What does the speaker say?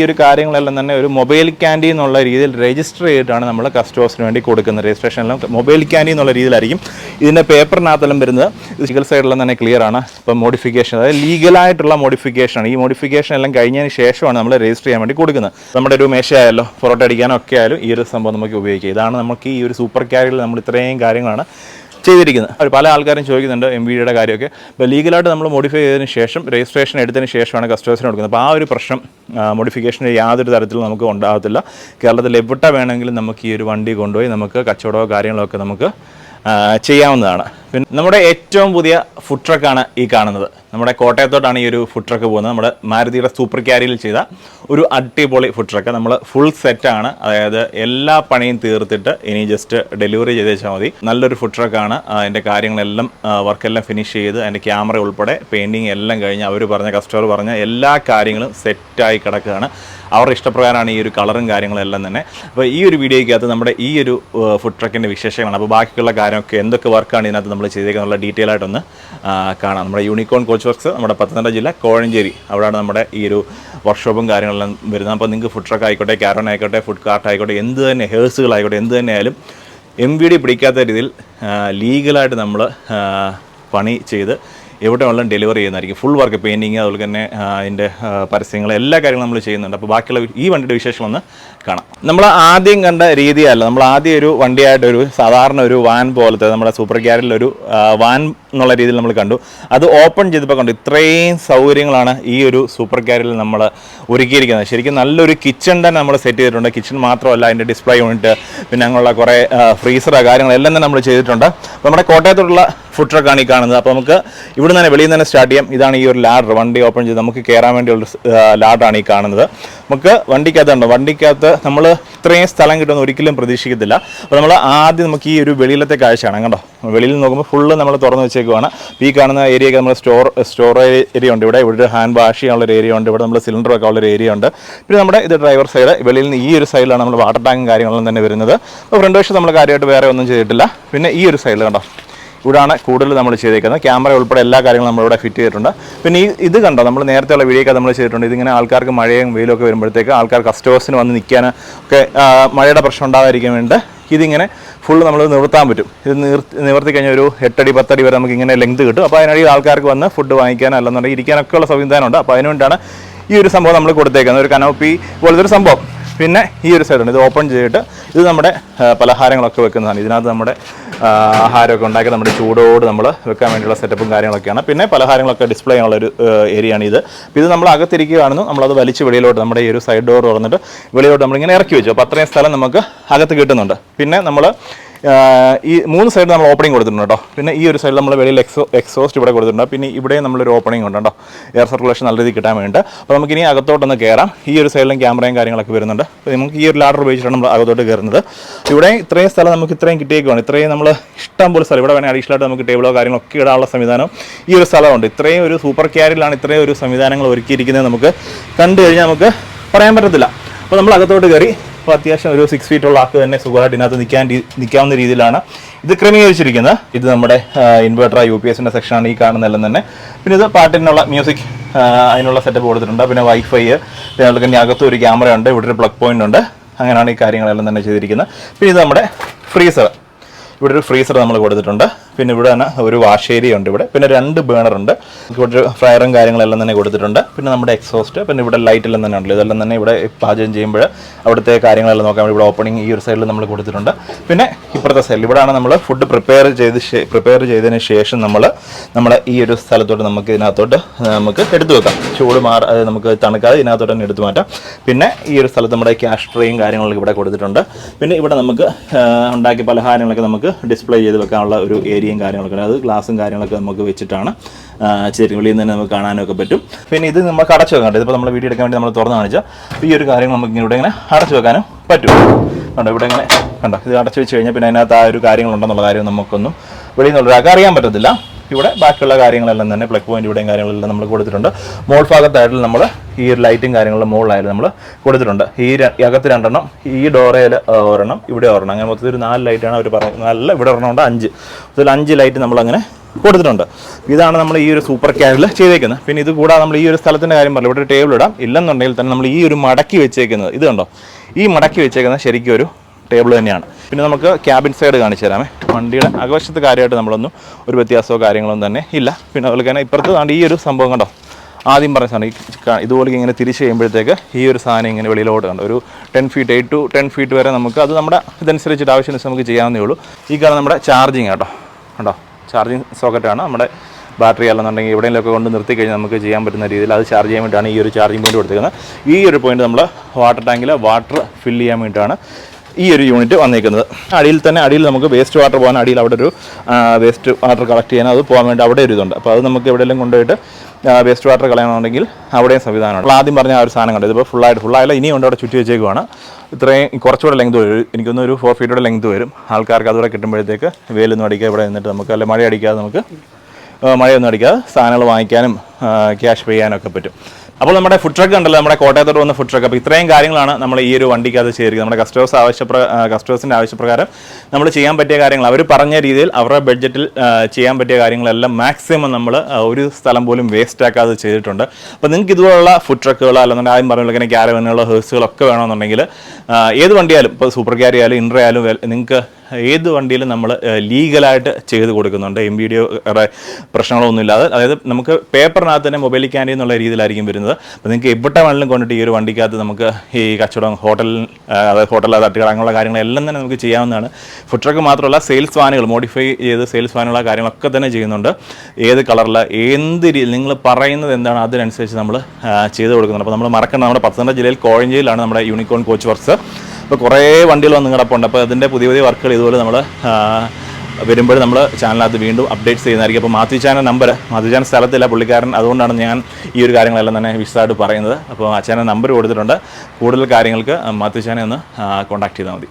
ഈ ഒരു കാര്യങ്ങളെല്ലാം തന്നെ ഒരു മൊബൈൽ ക്യാൻഡി എന്നുള്ള രീതിയിൽ രജിസ്റ്റർ ചെയ്തിട്ടാണ് നമ്മൾ കസ്റ്റമേഴ്സിന് വേണ്ടി കൊടുക്കുന്നത്. രജിസ്ട്രേഷനെല്ലാം മൊബൈൽ ക്യാൻഡി എന്നുള്ള രീതിയിലായിരിക്കും. ഇതിന്റെ പേപ്പറിനകത്തെല്ലാം വരുന്നത് ഫിസിക്കൽ സൈഡിലെല്ലാം തന്നെ ക്ലിയർ ആണ്. ഇപ്പം മോഡിഫിക്കേഷൻ അതായത് ലീഗലായിട്ടുള്ള മോഡിഫിക്കേഷൻ ആണ്. ഈ മോഡിഫിക്കേഷൻ എല്ലാം കഴിഞ്ഞതിന് ശേഷമാണ് നമ്മൾ രജിസ്റ്റർ ചെയ്യാൻ വേണ്ടി കൊടുക്കുന്നത്. നമ്മുടെ ഒരു മേശയായാലോ പൊറോട്ട അടിക്കാനോ ഒക്കെ ആയാലും ഈ ഒരു സംഭവം നമുക്ക് ഉപയോഗിക്കാം. ഇതാണ് നമുക്ക് ഈ ഒരു സൂപ്പർ ക്യാരിയിൽ നമ്മൾ ഇത്രയും കാര്യങ്ങളാണ് ചെയ്തിരിക്കുന്നത്. പല ആൾക്കാരും ചോദിക്കുന്നുണ്ട് എം വി ഡിയുടെ കാര്യമൊക്കെ. ഇപ്പോൾ ലീഗലായിട്ട് നമ്മൾ മോഡിഫൈ ചെയ്തതിന് ശേഷം രജിസ്ട്രേഷൻ എടുത്തതിന് ശേഷമാണ് കസ്റ്റമേഴ്സിന് കൊടുക്കുന്നത്. അപ്പോൾ ആ ഒരു പ്രശ്നം മോഡിഫിക്കേഷന് യാതൊരു തരത്തിലും നമുക്ക് ഉണ്ടാകത്തില്ല. കേരളത്തിൽ എവിടെ വേണമെങ്കിലും നമുക്ക് ഈ ഒരു വണ്ടി കൊണ്ടുപോയി നമുക്ക് കച്ചവടമോ കാര്യങ്ങളോ ഒക്കെ നമുക്ക് ചെയ്യാവുന്നതാണ്. പിന്നെ നമ്മുടെ ഏറ്റവും പുതിയ ഫുഡ് ട്രക്കാണ് ഈ കാണുന്നത്. നമ്മുടെ കോട്ടയത്തോട്ടാണ് ഈ ഒരു ഫുഡ് ട്രക്ക് പോകുന്നത്. നമ്മുടെ മാരുതിയുടെ സൂപ്പർ ക്യാരിയിൽ ചെയ്ത ഒരു അടിപൊളി ഫുഡ് ട്രക്ക് നമ്മൾ ഫുൾ സെറ്റാണ് അതായത് എല്ലാ പണിയും തീർത്തിട്ട് ഇനി ജസ്റ്റ് ഡെലിവറി ചെയ്ത് മതി. നല്ലൊരു ഫുഡ് ട്രക്കാണ് അതിന്റെ കാര്യങ്ങളെല്ലാം വർക്കെല്ലാം ഫിനിഷ് ചെയ്ത് അതിന്റെ ക്യാമറ ഉൾപ്പെടെ പെയിന്റിങ് എല്ലാം കഴിഞ്ഞ് അവർ പറഞ്ഞ കസ്റ്റമർ പറഞ്ഞ എല്ലാ കാര്യങ്ങളും സെറ്റായി കിടക്കുകയാണ്. അവരുടെ ഇഷ്ടപ്രകാരമാണ് ഈ ഒരു കളറും കാര്യങ്ങളും എല്ലാം തന്നെ. അപ്പോൾ ഈ ഒരു വീഡിയോയ്ക്കകത്ത് നമ്മുടെ ഈ ഒരു ഫുഡ് ട്രക്കിന്റെ വിശേഷങ്ങളാണ്. അപ്പോൾ ബാക്കിയുള്ള കാര്യമൊക്കെ എന്തൊക്കെ വർക്കാണ് ഇതിനകത്ത് നമ്മൾ ചെയ്തേക്കുന്നുള്ള ഡീറ്റെയിൽ ആയിട്ടൊന്ന് കാണാം. നമ്മുടെ യൂണിക്കോൺ കോച്ച് വർക്ക്സ് നമ്മുടെ പത്തനംതിട്ട ജില്ല കോഴഞ്ചേരി. അവിടെയാണ് നമ്മുടെ ഈ ഒരു വർക്ക്ഷോപ്പും കാര്യങ്ങളെല്ലാം വരുന്നത്. അപ്പോൾ നിങ്ങൾക്ക് ഫുഡ് ട്രക്ക് ആയിക്കോട്ടെ ക്യാരൺ ആയിക്കോട്ടെ ഫുഡ് കാർട്ട് ആയിക്കോട്ടെ എന്ത് തന്നെ ഹേഴ്സുകളായിക്കോട്ടെ എന്ത് തന്നെ ആയാലും എം വി ഡി പിടിക്കാത്ത രീതിയിൽ ലീഗലായിട്ട് നമ്മൾ പണി ചെയ്ത് എവിടെ വേണമെങ്കിലും ഡെലിവറി ചെയ്യുന്നതായിരിക്കും. ഫുൾ വർക്ക് പെയിന്റിങ് അതുപോലെ തന്നെ അതിന്റെ പരസ്യങ്ങൾ എല്ലാ കാര്യങ്ങളും നമ്മൾ ചെയ്യുന്നുണ്ട്. അപ്പോൾ ബാക്കിയുള്ള ഈ വണ്ടിയുടെ വിശേഷം ഒന്ന് കാണാം. നമ്മൾ ആദ്യം കണ്ട രീതിയല്ല. നമ്മൾ ആദ്യം ഒരു വണ്ടിയായിട്ട് ഒരു സാധാരണ ഒരു വാൻ പോലത്തെ നമ്മുടെ സൂപ്പർ ക്യാരിൽ ഒരു വാൻ എന്നുള്ള രീതിയിൽ നമ്മൾ കണ്ടു. അത് ഓപ്പൺ ചെയ്തപ്പോൾ കണ്ടു. ഇത്രയും സൗകര്യങ്ങളാണ് ഈ ഒരു സൂപ്പർ ക്യാരിൽ നമ്മൾ ഒരുക്കിയിരിക്കുന്നത്. ശരിക്കും നല്ലൊരു കിച്ചൺ തന്നെ നമ്മൾ സെറ്റ് ചെയ്തിട്ടുണ്ട്. കിച്ചൺ മാത്രമല്ല അതിന്റെ ഡിസ്പ്ലേ യൂണിറ്റ് പിന്നെ അങ്ങനെയുള്ള കുറേ ഫ്രീസർ കാര്യങ്ങളെല്ലാം തന്നെ നമ്മൾ ചെയ്തിട്ടുണ്ട്. നമ്മുടെ കോട്ടയത്തോടുള്ള ഫുഡ് ട്രക്കാണ് ഈ കാണുന്നത്. അപ്പോൾ നമുക്ക് ഇവിടെ തന്നെ വെളിയിൽ തന്നെ സ്റ്റാർട്ട് ചെയ്യാം. ഇതാണ് ഈ ഒരു ലാഡർ വണ്ടി ഓപ്പൺ ചെയ്ത് നമുക്ക് കയറാൻ വേണ്ടിയുള്ള ലാഡാണ് ഈ കാണുന്നത്. നമുക്ക് വണ്ടിക്കകത്ത് ഉണ്ടോ വണ്ടിക്കകത്ത് നമ്മൾ ഇത്രയും സ്ഥലം കിട്ടുമെന്ന് ഒരിക്കലും പ്രതീക്ഷിക്കത്തില്ല. അപ്പോൾ നമ്മൾ ആദ്യം നമുക്ക് ഈ ഒരു വെളിയിലത്തെ കാഴ്ചയാണ്. കണ്ടോ? വെളിയിൽ നോക്കുമ്പോൾ ഫുള്ള് നമ്മൾ തുറന്ന് വെച്ചേക്കുവാണ്. ഈ കാണുന്ന ഏരിയയൊക്കെ നമ്മൾ സ്റ്റോർ സ്റ്റോറേജ് ഏരിയ ഉണ്ട് ഇവിടെ. ഇവിടെ ഒരു ഹാൻഡ് വാഷ് ചെയ്യാനുള്ള ഒരു ഏരിയ ഉണ്ട്. ഇവിടെ നമ്മൾ സിലിണ്ടർ ഒക്കെ ഒരു ഏരിയ ഉണ്ട്. പിന്നെ നമ്മുടെ ഇത് ഡ്രൈവർ സൈഡ് വെളിയിൽ നിന്ന് ഈ ഒരു സൈഡിലാണ് നമ്മൾ വാട്ടർ ടാങ്കും കാര്യങ്ങളും തന്നെ വരുന്നത്. അപ്പോൾ ഫ്രണ്ട് വശം നമ്മൾ കാര്യമായിട്ട് വേറെ ഒന്നും ചെയ്തിട്ടില്ല. പിന്നെ ഈ ഒരു സൈഡിൽ കണ്ടോ? ഇവിടാണ് കൂടുതൽ നമ്മൾ ചെയ്തേക്കുന്നത്. ക്യാമറ ഉൾപ്പെടെ എല്ലാ കാര്യങ്ങളും നമ്മളിവിടെ ഫിറ്റ് ചെയ്തിട്ടുണ്ട്. പിന്നെ ഈ ഇത് കണ്ടോ? നമ്മൾ നേരത്തെയുള്ള വീഡിയോയൊക്കെ നമ്മൾ ചെയ്തിട്ടുണ്ട്. ഇതിങ്ങനെ ആൾക്കാർക്ക് മഴയും വെയിലും ഒക്കെ വരുമ്പോഴത്തേക്ക് ആൾക്കാർ കസ്റ്റമേഴ്സിന് വന്ന് നിൽക്കാൻ ഒക്കെ മഴയുടെ പ്രശ്നം ഉണ്ടാകാതിരിക്കാൻ വേണ്ടി ഇതിങ്ങനെ ഫുള്ള് നമ്മൾ നിർത്താൻ പറ്റും. ഇത് നിർത്തി നിവർത്തി കഴിഞ്ഞാൽ ഒരു എട്ടടി പത്തടി വരെ നമുക്ക് ഇങ്ങനെ ലെങ്ത് കിട്ടും. അപ്പോൾ അതിനിടയിൽ ആൾക്കാർക്ക് വന്ന് ഫുഡ് വാങ്ങിക്കാൻ അല്ലെന്നുണ്ടെങ്കിൽ ഇരിക്കാനൊക്കെയുള്ള സംവിധാനമുണ്ട് അപ്പോൾ അതിനുവേണ്ടിയാണ് ഈ ഒരു സംഭവം നമ്മൾ കൊടുത്തേക്കുന്നത്. ഒരു കനോപ്പി പോലത്തെ ഒരു സംഭവം. പിന്നെ ഈ ഒരു സൈഡുണ്ട് ഇത് ഓപ്പൺ ചെയ്തിട്ട് ഇത് നമ്മുടെ പലഹാരങ്ങളൊക്കെ വെക്കുന്നതാണ് ഇതിനകത്ത് നമ്മുടെ ആഹാരമൊക്കെ ഉണ്ടാക്കി നമ്മുടെ ചൂടോട് നമ്മൾ വെക്കാൻ വേണ്ടിയുള്ള സെറ്റപ്പും കാര്യങ്ങളൊക്കെയാണ്. പിന്നെ പലഹാരങ്ങളൊക്കെ ഡിസ്പ്ലേ ചെയ്യാനുള്ള ഒരു ഏരിയ ആണ് ഇത്. ഇത് നമ്മൾ അകത്തിരിക്കുകയാണെന്നും നമ്മളത് വലിച്ച് വെളിയിലോട്ട് നമ്മുടെ ഈ ഒരു സൈഡ് ഡോർ തുറന്നിട്ട് വെളിയിലോട്ട് നമ്മളിങ്ങനെ ഇറക്കി വെച്ചു. അപ്പോൾ അത്രയും സ്ഥലം നമുക്ക് അകത്ത് കിട്ടുന്നുണ്ട്. പിന്നെ നമ്മൾ ഈ മൂന്ന് സൈഡ് നമ്മൾ ഓപ്പണിംഗ് കൊടുത്തിട്ടുണ്ട് കേട്ടോ പിന്നെ ഈ ഒരു സൈഡിൽ നമ്മൾ വെളിയിൽ എക്സോ എക്സോസ്റ്റ് ഇവിടെ കൊടുത്തിട്ടുണ്ട്. പിന്നെ ഇവിടെ നമ്മളൊരു ഓപ്പണിംഗ് ഉണ്ട് കേട്ടോ എയർ സർക്കുലേഷൻ നല്ല രീതിയിൽ കിട്ടാൻ വേണ്ടി അപ്പോൾ നമുക്ക് ഇനി അകത്തോട്ടൊന്ന് കയറാം ഈ ഒരു സൈഡിലും ക്യാമറയും കാര്യങ്ങളൊക്കെ വരുന്നുണ്ട്. അപ്പോൾ നമുക്ക് ഈ ഒരു ലാഡർ ഉപയോഗിച്ചിട്ടാണ് നമ്മൾ അകത്തോട്ട് കയറുന്നത് ഇവിടെ ഇത്രയും സ്ഥലം നമുക്ക് ഇത്രയും കിട്ടിയേക്കുവാണ്. ഇത്രയും നമ്മൾ ഇഷ്ടം പോലെ സ്ഥലം. ഇവിടെ വേണേൽ അഡീഷണൽ നമുക്ക് ടേബിളോ കാര്യങ്ങളൊക്കെ ഇടാനുള്ള സംവിധാനം ഈ ഒരു സ്ഥലമുണ്ട്. ഇത്രയും ഒരു സൂപ്പർ ക്യാരിലാണ് ഇത്രയും ഒരു സംവിധാനങ്ങൾ ഒരുക്കിയിരിക്കുന്നത് നമുക്ക് കണ്ടു കഴിഞ്ഞാൽ നമുക്ക് പറയാൻ പറ്റത്തില്ല. അപ്പോൾ നമ്മൾ അകത്തോട്ട് കയറി അപ്പോൾ അത്യാവശ്യം ഒരു സിക്സ് ഫീറ്റ് ഉള്ള ആൾക്ക് തന്നെ സുഖമായിട്ട് ഇതിനകത്ത് നിൽക്കാൻ നിൽക്കാവുന്ന രീതിയിലാണ്. ഇത് ക്രമീകരിച്ചിരിക്കുന്നത്. ഇത് നമ്മുടെ ഇൻവെർട്ടർ യു പി എസിന്റെ സെക്ഷനാണ് ഈ കാണുന്നതെല്ലാം തന്നെ. പിന്നെ ഇത് പാട്ടിനുള്ള മ്യൂസിക് അതിനുള്ള സെറ്റപ്പ് കൊടുത്തിട്ടുണ്ട്. പിന്നെ വൈഫൈ പിന്നെ അതുപോലെ തന്നെ അകത്തും ഒരു ക്യാമറ ഉണ്ട് ഇവിടെ ഒരു പ്ലഗ് പോയിന്റ് ഉണ്ട്. അങ്ങനെയാണ് ഈ കാര്യങ്ങളെല്ലാം തന്നെ ചെയ്തിരിക്കുന്നത്. പിന്നെ ഇത് നമ്മുടെ ഫ്രീസർ ഇവിടെ ഒരു ഫ്രീസർ നമ്മൾ കൊടുത്തിട്ടുണ്ട്. പിന്നെ ഇവിടെ തന്നെ ഒരു വാഷ് ഏരിയ ഉണ്ട് ഇവിടെ. പിന്നെ രണ്ട് ബേണർ ഉണ്ട്. കുറച്ച് ഫ്രയറും കാര്യങ്ങളെല്ലാം തന്നെ കൊടുത്തിട്ടുണ്ട്. പിന്നെ നമ്മുടെ എക്സോസ്റ്റ് പിന്നെ ഇവിടെ ലൈറ്റ് എല്ലാം തന്നെ ഉണ്ട് ഇതെല്ലാം തന്നെ ഇവിടെ പാചകം ചെയ്യുമ്പോൾ അവിടുത്തെ കാര്യങ്ങളെല്ലാം നോക്കാൻ വേണ്ടി ഇവിടെ ഓപ്പണിങ് ഈ ഒരു സൈഡിൽ നമ്മൾ കൊടുത്തിട്ടുണ്ട്. പിന്നെ ഇപ്പുറത്തെ സൈഡിൽ ഇവിടെയാണ് നമ്മൾ ഫുഡ് പ്രിപ്പയർ ചെയ്ത് പ്രിപ്പയർ ചെയ്തതിന് ശേഷം നമ്മൾ നമ്മൾ ഈ ഒരു സ്ഥലത്തോട്ട് നമുക്ക് ഇതിനകത്തോട്ട് നമുക്ക് എടുത്തു വെക്കാം. ചൂട് മാറ നമുക്ക് തണുക്കാതെ ഇതിനകത്തോട്ട് തന്നെ എടുത്തു മാറ്റാം. പിന്നെ ഈ ഒരു സ്ഥലത്ത് നമ്മുടെ ക്യാഷ് ട്രേയും കാര്യങ്ങളൊക്കെ ഇവിടെ കൊടുത്തിട്ടുണ്ട്. പിന്നെ ഇവിടെ നമുക്ക് ഉണ്ടാക്കിയ പലഹാരങ്ങളൊക്കെ നമുക്ക് ഡിസ്പ്ലേ ചെയ്ത് വെക്കാനുള്ള ഒരു ഏരിയയും കാര്യങ്ങളൊക്കെ അത് ഗ്ലാസും കാര്യങ്ങളൊക്കെ നമുക്ക് വെച്ചിട്ടാണ് ചെറിയ വെളിയിൽ നിന്ന് തന്നെ നമുക്ക് കാണാനൊക്കെ പറ്റും. പിന്നെ ഇത് നമ്മൾ അടച്ചു വെക്കാം ഇതിപ്പോൾ നമ്മൾ വീഡിയോ എടുക്കാൻ വേണ്ടി നമ്മൾ തുറന്ന് കാണിച്ചാൽ ഈ ഒരു കാര്യം നമുക്ക് ഇവിടെ ഇങ്ങനെ അടച്ചു വെക്കാനും പറ്റും. കണ്ടോ ഇവിടെ ഇങ്ങനെ കണ്ടോ? ഇത് അടച്ചു വെച്ച് കഴിഞ്ഞാൽ പിന്നെ അതിനകത്ത് ആ ഒരു കാര്യങ്ങളുണ്ടെന്നുള്ള കാര്യം നമുക്കൊന്നും വെളിയിൽ നിന്നുള്ള അറിയാൻ പറ്റത്തില്ല. ഇവിടെ ബാക്കിയുള്ള കാര്യങ്ങളെല്ലാം തന്നെ പ്ലഗ് പോയിന്റ് ഇവിടെയും കാര്യങ്ങളെല്ലാം നമ്മൾ കൊടുത്തിട്ടുണ്ട്. മോൾ ഭാഗത്തായിട്ട് നമ്മൾ ഈ ഒരു ലൈറ്റും കാര്യങ്ങളും മുകളിലായിട്ട് നമ്മൾ കൊടുത്തിട്ടുണ്ട്. ഈ അകത്ത് രണ്ടെണ്ണം ഈ ഡോറയിൽ ഒരെണ്ണം ഇവിടെ ഒരെണ്ണം. അങ്ങനെ മൊത്തത്തിൽ ഒരു നാല് ലൈറ്റാണ് അവർ പറയുന്നത് നല്ല ഇവിടെ ഒരെണ്ണം ഉണ്ട് അഞ്ച്. മൊത്തത്തിൽ അഞ്ച് ലൈറ്റ് നമ്മളങ്ങനെ കൊടുത്തിട്ടുണ്ട്. ഇതാണ് നമ്മൾ ഈ ഒരു സൂപ്പർ ക്യാരിൽ ചെയ്തേക്കുന്നത്. പിന്നെ ഇത് കൂടാതെ നമ്മൾ ഈ ഒരു സ്ഥലത്തിന്റെ കാര്യം പറഞ്ഞു ഇവിടെ ടേബിൾ ഇടാം. ഇല്ലെന്നുണ്ടെങ്കിൽ തന്നെ നമ്മൾ ഈ ഒരു മടക്കി വെച്ചേക്കുന്നത് ഇത് കണ്ടോ? ഈ മടക്കി വെച്ചേക്കുന്നത് ശരിക്കും ഒരു ടേബിൾ തന്നെയാണ്. പിന്നെ നമുക്ക് ക്യാബിൻ സൈഡ് കാണിച്ചു തരാമേ. വണ്ടിയുടെ അകവശത്ത് കാര്യമായിട്ട് നമ്മളൊന്നും ഒരു വ്യത്യാസമോ കാര്യങ്ങളൊന്നും തന്നെ ഇല്ല. പിന്നെ അതുപോലെ തന്നെ ഇപ്പുറത്ത് ദാണ്ട് ഈ ഒരു സംഭവം കണ്ടോ? ആദ്യം പറഞ്ഞ സാധനം ഈ ഇതുപോലെ ഇങ്ങനെ തിരിച്ച് കഴിയുമ്പോഴത്തേക്ക് ഈ ഒരു സാധനം ഇങ്ങനെ വെളിയിലോട്ട് കണ്ടു? ഒരു ten feet eight to ten feet വരെ നമുക്ക് അത് നമ്മുടെ ഇതനുസരിച്ചിട്ട് ആവശ്യമനുസരിച്ച് നമുക്ക് ചെയ്യാവുന്നേ ഉള്ളൂ. ഈ കാരണം നമ്മുടെ ചാർജിങ് കേട്ടോ. കണ്ടോ? ചാർജിങ് സോക്കറ്റാണ് നമ്മുടെ ബാറ്ററി അല്ലെന്നുണ്ടെങ്കിൽ എവിടെയെങ്കിലുമൊക്കെ കൊണ്ട് നിർത്തി കഴിഞ്ഞാൽ നമുക്ക് ചെയ്യാൻ പറ്റുന്ന രീതിയിൽ അത് ചാർജ് ചെയ്യാൻ വേണ്ടിയിട്ടാണ് ഈ ഒരു ചാർജിങ് പോയിന്റ് കൊടുത്തിരിക്കുന്നത് ഈ ഒരു പോയിന്റ് നമ്മൾ വാട്ടർ ടാങ്കിൽ വാട്ടർ ഫില്ല് ചെയ്യാൻ വേണ്ടിയിട്ടാണ് ഈ ഒരു യൂണിറ്റ് വന്നിരിക്കുന്നത് അടിയിൽ തന്നെ അടിയിൽ നമുക്ക് വേസ്റ്റ് വാട്ടർ പോകാൻ അടിയിൽ അവിടെ ഒരു വേസ്റ്റ് വാട്ടർ കളക്ട് ചെയ്യാൻ അത് പോകാൻ വേണ്ടി അവിടെ ഒരു ഇതുണ്ട്. അപ്പോൾ അത് നമുക്ക് എവിടെയെങ്കിലും കൊണ്ടുപോയിട്ട് വേസ്റ്റ് വാട്ടർ കളയണമെന്നുണ്ടെങ്കിൽ അവിടെയും സംവിധാനമുണ്ട്. അപ്പോൾ ആദ്യം പറഞ്ഞ ആ ഒരു സാധനം കണ്ടത് ഇതിപ്പോൾ ഫുള്ളായിട്ട് ഫുള്ളായാലും ഇനിയും കൊണ്ട് അവിടെ ചുറ്റി വെച്ചേക്കുവാണ്. ഇത്രയും കുറച്ചുകൂടെ ലെങ്ത് വരും. എനിക്കൊന്ന് ഒരു ഫോർ ഫീറ്റോടെ ലെങ്ത് വരും. ആൾക്കാർക്ക് അതുകൂടെ കിട്ടുമ്പോഴത്തേക്ക് വെയിലൊന്നും അടിക്കുക ഇവിടെ നിന്നിട്ട് നമുക്ക് അല്ലെ മഴ അടിക്കാതെ നമുക്ക് മഴയൊന്നും അടിക്കാതെ സാധനങ്ങൾ വാങ്ങിക്കാനും ക്യാഷ് പേ ചെയ്യാനൊക്കെ പറ്റും. അപ്പോൾ നമ്മുടെ ഫുഡ് ട്രക്ക് ഉണ്ടല്ലോ നമ്മുടെ കോട്ടയത്തോട് വന്ന ഫുഡ് ട്രക്ക് അപ്പോൾ ഇത്രയും കാര്യങ്ങളാണ് നമ്മൾ ഈ ഒരു വണ്ടിക്കകത്ത് ചെയ്തിരിക്കുന്നത് നമ്മുടെ കസ്റ്റമേഴ്സ് ആവശ്യപ്ര കസ്റ്റമേഴ്സിന്റെ ആവശ്യപ്രകാരം നമ്മൾ ചെയ്യാൻ പറ്റിയ കാര്യങ്ങൾ അവർ പറഞ്ഞ രീതിയിൽ അവരുടെ ബഡ്ജറ്റിൽ ചെയ്യാൻ പറ്റിയ കാര്യങ്ങളെല്ലാം മാക്സിമം നമ്മൾ ഒരു സ്ഥലം പോലും വേസ്റ്റ് ആക്കാതെ ചെയ്തിട്ടുണ്ട്. അപ്പോൾ നിങ്ങൾക്ക് ഇതുപോലുള്ള ഫുഡ് ട്രക്കുകൾ അല്ലെന്നുണ്ടെങ്കിൽ ആദ്യം പറഞ്ഞ ഇങ്ങനെ ക്യാരവനുകൾ ഹേഴ്സുകളൊക്കെ വേണമെന്നുണ്ടെങ്കിൽ ഏത് വണ്ടിയായാലും ഇപ്പോൾ സൂപ്പർ ക്യാരി ആയാലും ആയാലും നിങ്ങൾക്ക് ഏത് വണ്ടിയിലും നമ്മൾ ലീഗലായിട്ട് ചെയ്ത് കൊടുക്കുന്നുണ്ട്. എം വീഡിയോ ഡിയോ പ്രശ്നങ്ങളൊന്നും ഇല്ലാതെ അതായത് നമുക്ക് പേപ്പറിനകത്ത് തന്നെ മൊബൈൽ ക്യാൻഡി എന്നുള്ള രീതിയിലായിരിക്കും വരുന്നത്. അപ്പോൾ നിങ്ങൾക്ക് എവിടെ വേണമെങ്കിലും കൊണ്ടിട്ട് ഈ ഒരു വണ്ടിക്കകത്ത് നമുക്ക് ഈ കച്ചവടം ഹോട്ടൽ അതായത് ഹോട്ടൽ തട്ടുകൾ അങ്ങനെയുള്ള കാര്യങ്ങളെല്ലാം തന്നെ നമുക്ക് ചെയ്യാവുന്നതാണ്. ഫുഡ് ട്രക്ക് മാത്രമല്ല സെയിൽസ് വാനുകൾ മോഡിഫൈ ചെയ്ത് സെയിൽസ് വാനുകൾ കാര്യങ്ങളൊക്കെ തന്നെ ചെയ്യുന്നുണ്ട്. ഏത് കളറിൽ എന്ത് രീതിയിൽ നിങ്ങൾ പറയുന്നത് എന്താണ് അതിനനുസരിച്ച് നമ്മൾ ചെയ്ത് കൊടുക്കുന്നുണ്ട്. അപ്പോൾ നമ്മൾ മറക്കണം നമ്മുടെ പത്തനംതിട്ട ജില്ലയിൽ കോഴഞ്ചേരിയിലാണ് നമ്മുടെ യൂണിക്കോൺ കോച്ച് വർക്ക്സ്. അപ്പോൾ കുറേ വണ്ടികൾ വന്ന് കിടപ്പുണ്ട് അപ്പോൾ അതിന്റെ പുതിയ പുതിയ വർക്കുകൾ ഇതുപോലെ നമ്മൾ വരുമ്പോൾ നമ്മൾ ചാനലിനകത്ത് വീണ്ടും അപ്ഡേറ്റ്സ് ചെയ്യുന്നതായിരിക്കും. അപ്പോൾ Mathew channel number Mathew channel സ്ഥലത്തില്ല പുള്ളിക്കാരൻ. അതുകൊണ്ടാണ് ഞാൻ ഈ ഒരു കാര്യങ്ങളെല്ലാം തന്നെ വിശദമായിട്ട് പറയുന്നത്. അപ്പോൾ ചാനൽ നമ്പർ കൊടുത്തിട്ടുണ്ട്. കൂടുതൽ കാര്യങ്ങൾക്ക് മാത്യു ഒന്ന് കോൺടാക്ട് ചെയ്താൽ മതി.